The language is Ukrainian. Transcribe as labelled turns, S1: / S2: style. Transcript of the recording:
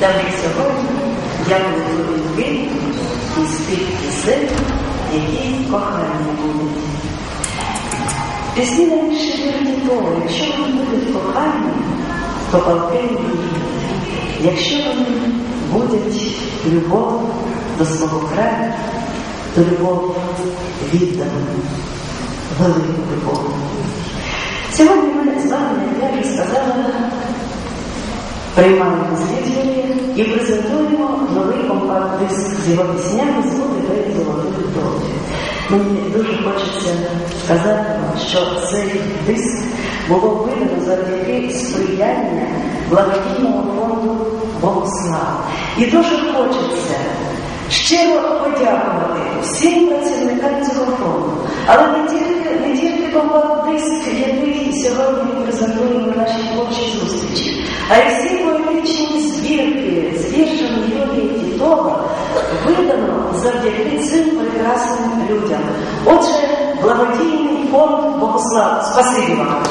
S1: Давай сьогодні дякую думки і спів пісень, які кохання будуть. Пісні найбільше вірні того, якщо вони будуть кохання, то будуть. Якщо вони будуть любов до свого краю, то любов віддана, велику любов. Сьогодні ми з вами, як я вже сказала, приймаємо звідки і презентуємо новий компакт-диск з його піснями з «Буде золотої долі. Мені дуже хочеться сказати вам, що цей диск було видано завдяки сприяння благодійного фонду Богослав. І дуже хочеться щиро подякувати всім працівникам цього фонду, але не тільки не тільки компакт-диск, який сьогодні презентуємо на нашій творчій зустрічі, а й всі поетичні збірки з віршами Юлії Тітова видано завдяки цим прекрасним людям. Отже, благодійний фонд Богослав. Спасибі вам.